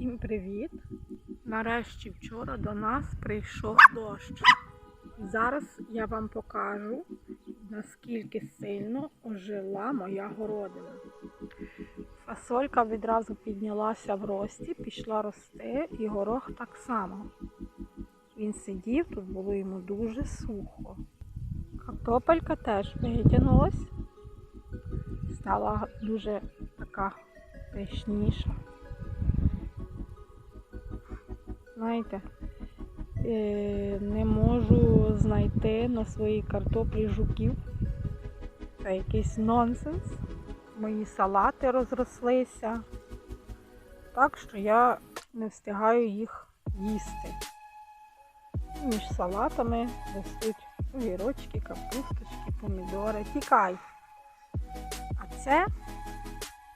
Всім привіт! Нарешті вчора до нас прийшов дощ. Зараз я вам покажу, наскільки сильно ожила моя городина. Фасолька відразу піднялася в рості, пішла рости, і горох так само. Він сидів, тут було йому дуже сухо. Картопелька теж витягнулась, стала дуже така пишніша. Знаєте, е, не можу знайти на своїй картоплі жуків. Це якийсь нонсенс. Мої салати розрослися. Так що я не встигаю їх їсти. Між салатами ростуть огірочки, капусточки, помідори. Тікай. А це,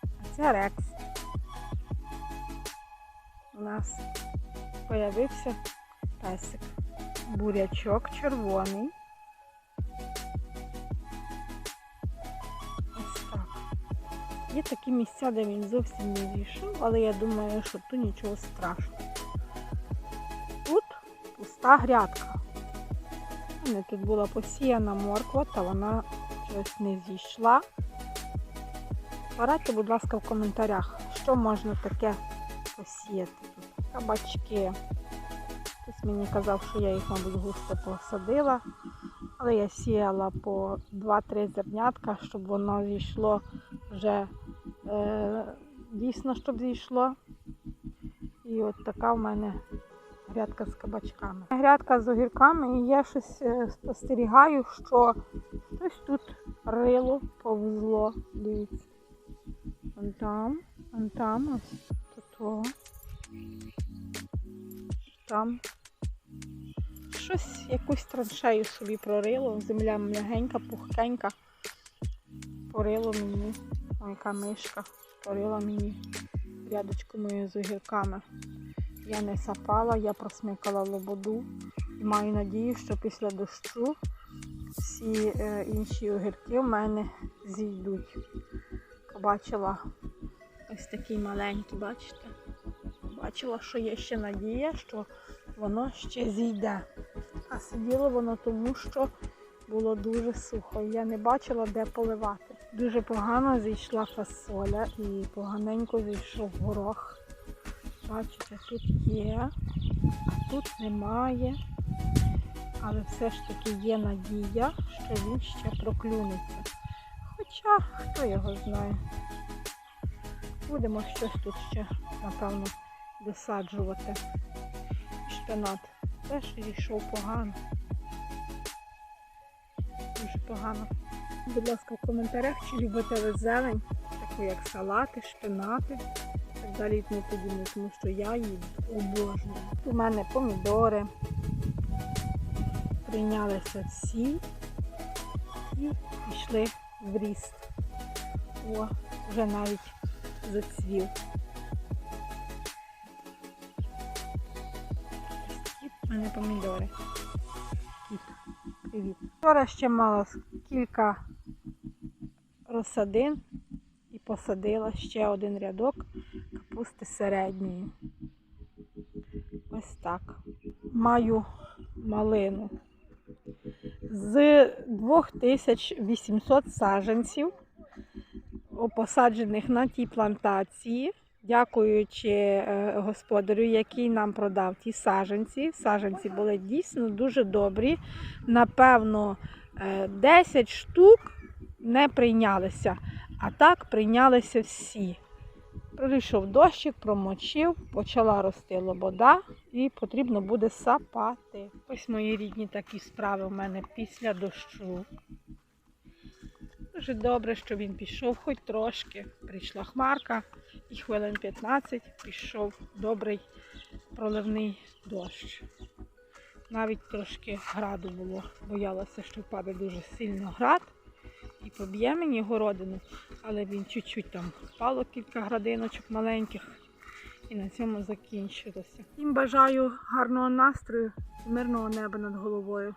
а це рекс. У нас появився песик. Бурячок червоний. Ось так. Є такі місця, де він зовсім не зійшов, але я думаю, що тут нічого страшного. Тут пуста грядка. У мене тут була посіяна морква, та вона щось не зійшла. Порадьте, будь ласка, в коментарях, що можна таке посіяти тут. Кабачки. Хтось мені казав, що я їх, мабуть, густо посадила. Але я сіяла по 2-3 зернятка, щоб воно зійшло вже е, дійсно, щоб зійшло. І от така в мене грядка з кабачками. Грядка з огірками і я щось е, спостерігаю, що щось тут рило повзло. Дивіться. Там, вон там, ось тут. О. Там щось, якусь траншею собі прорило. Земля м'ягенька, пухкенька. Порило мені. Яка мишка. Порила мені рядочку мою з огірками. Я не сапала, я просмикала лободу. Маю надію, що після дощу всі е, інші огірки в мене зійдуть. Побачила ось такий маленький, бачите? Бачила, що є ще надія, що воно ще зійде. А сиділо воно тому, що було дуже сухо. Я не бачила, де поливати. Дуже погано зійшла фасоля і поганенько зійшов горох. Бачите, тут є, тут немає. Але все ж таки є надія, що він ще проклюнеться. Хоча, хто його знає. Будемо щось тут ще, напевно, досаджувати. Шпинат теж йшов погано. Дуже погано. Будь ласка, в коментарях, чи любите ви зелень, таку як салати, шпинати. Так далі і тому подібне, тому що я її обожнюю. У мене помідори. Прийнялися всі і пішли в ріст. О, вже навіть зацвів. У мене помідори. Привіт. Вчора ще мала кілька розсадин і посадила ще один рядок капусти середньої. Ось так. Маю малину. З 2800 саджанців, посаджених на тій плантації, дякуючи е, господарю, який нам продав ті саджанці. Саджанці були дійсно дуже добрі. Напевно, е, 10 штук не прийнялися, а так прийнялися всі. Прийшов дощик, промочив, почала рости лобода і потрібно буде сапати. Ось мої рідні такі справи в мене після дощу. Дуже добре, що він пішов хоч трошки. Прийшла хмарка і хвилин 15 пішов добрий проливний дощ. Навіть трошки граду було. Боялася, що впаде дуже сильно град і поб'є мені городину, але він чуть-чуть там впало кілька градиночок маленьких і на цьому закінчилося. Їм бажаю гарного настрою і мирного неба над головою.